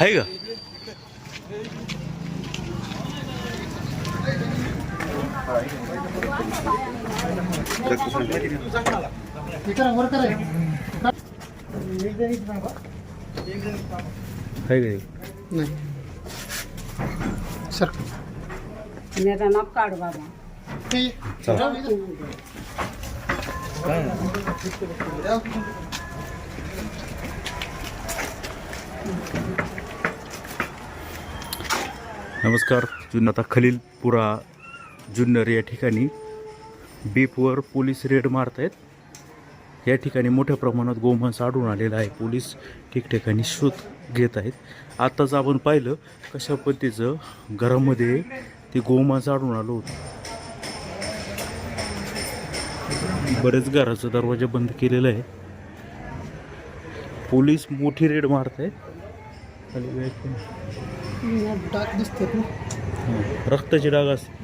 आहे का का सर मेरा नाम काढ बाबा. नमस्कार जुन्नर आता खलीलपुरा जुन्नर या ठिकाणी बीपवर पोलीस रेड मारत आहेत या ठिकाणी मोठ्या प्रमाणात गोमांस आढळून आलेला आहे. पोलीस ठिकठिकाणी शोध घेत आहेत. आत्ताच आपण पाहिलं कशा पद्धतीचं घरामध्ये ते गोमांस आढळून आलं होतं. बरेच घराचा दरवाजा बंद केलेला आहे. पोलीस मोठी रेड मारत आहेत खाली बॅग पण- डाक दिसतात ना. हं, रक्ताची डाग असते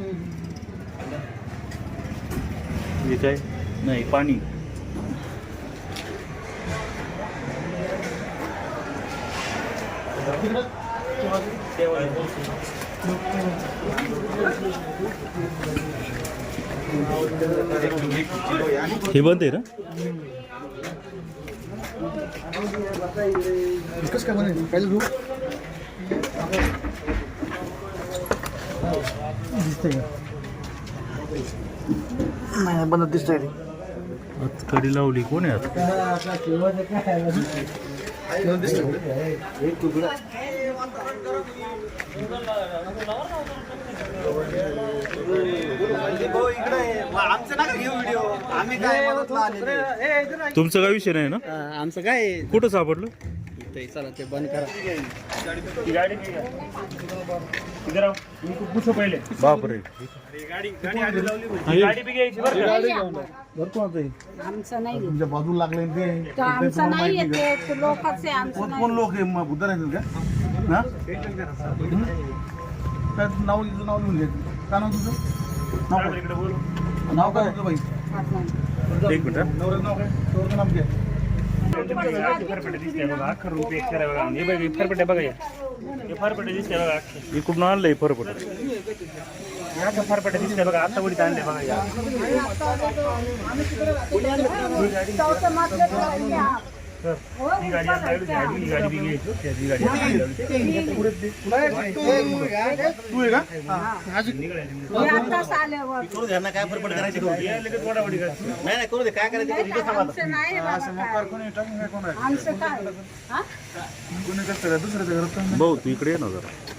काय? नाही पाणी. हे बंद आहे ना? नाही बंद दिसतंय कडी लावली कोण आहे आता? आमचं नका घेऊ व्हिडिओ आम्ही काय मदतला आलेले. तुमचं काय विषय नाही ना? आमचं काय कुठं सापडलं? ते चला ते बंद करा. बापरे. आमचं नाही. तुमच्या बाजूला लागले ते. तो आमचं नाही येते तो लोकांचे आमचं कोण नाही कोण लोक आहे? मग बुद्ध नाही का? हा? हं? काय नाव तुझं नाव लिहून घे काय नाव तुझं? नाव काय? नाव काय? तुझं बाई एक मिनिट हं. नवऱ्याचं नाव काय? नवऱ्याचं नाव काय? फरफटे बघा या. हे फरफटे दिसते बघा अख्खे. इकडून आणलंय का फरफटे दिसते बघा आता उडीत आणले बघा या. तू आहे का आताच आल्यावर करू द्या ना काय करायची करू दे. नाही नाही करू दे काय करायचं करू दे. थांबा आता. आमचं नाही बाबा काय. कोणी टाकून काय कोण आहे आमचं काय हा? कोणी कसं दुसऱ्याच्या घरात भाऊ तू इकडे ये ना जरा